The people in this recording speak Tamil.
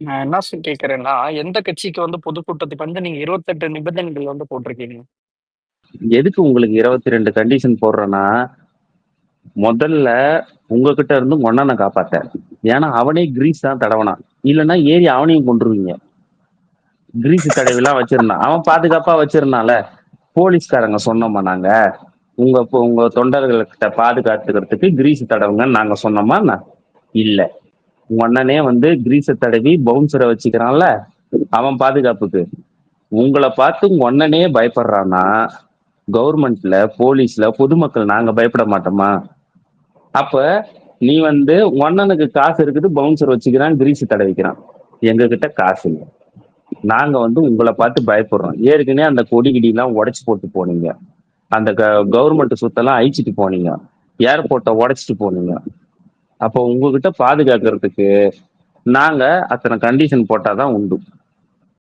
நான் என்ன சொ கேட்கிறேன்னா, எந்த கட்சிக்கு வந்து பொதுக்கூட்டத்துக்கு வந்து நீங்க 28 நிபந்தனைகள் வந்து போட்டிருக்கீங்க? எதுக்கு உங்களுக்கு 22 கண்டிஷன் போடுறேன்னா, முதல்ல உங்ககிட்ட இருந்து உங்க அண்ணன காப்பாத்த. ஏன்னா அவனே கிரீஸ் தான் தடவனான். இல்லன்னா ஏறி அவனையும் கொன்றுவீங்க. கிரீஸ் தடவிலாம் வச்சிருந்தான். அவன் பாதுகாப்பா வச்சிருந்தான்ல. போலீஸ்காரங்க சொன்னோமா நாங்க? உங்க உங்க தொண்டர்கள்கிட்ட பாதுகாத்துக்கிறதுக்கு கிரீஸ் தடவுங்கன்னு நாங்க சொன்னோமா என்ன? இல்ல. உங்க அண்ணனே வந்து கிரீஸ தடவி பவுன்சரை வச்சுக்கிறான்ல அவன் பாதுகாப்புக்கு. உங்களை பார்த்து உங்க அண்ணனே பயப்படுறான்னா கவர்மெண்ட்ல போலீஸ்ல பொதுமக்கள் நாங்க பயப்பட மாட்டோமா? அப்ப நீ வந்து ஒன்னனுக்கு காசு இருக்குது பவுன்சர் வச்சுக்கிறான் கிரீஸ் தடவிக்கிறான். எங்க கிட்ட காசு இல்லை. நாங்க வந்து உங்களை பார்த்து பயப்படுறோம். ஏற்கனவே அந்த கொடி கிடி உடைச்சு போட்டு போனீங்க. அந்த கவர்மெண்ட் சொத்தெல்லாம் அழிச்சிட்டு போனீங்க. ஏர்போர்ட்டை உடைச்சிட்டு போனீங்க. அப்போ உங்ககிட்ட பாதுகாக்கிறதுக்கு நாங்க அத்தனை கண்டிஷன் போட்டாதான் உண்டு.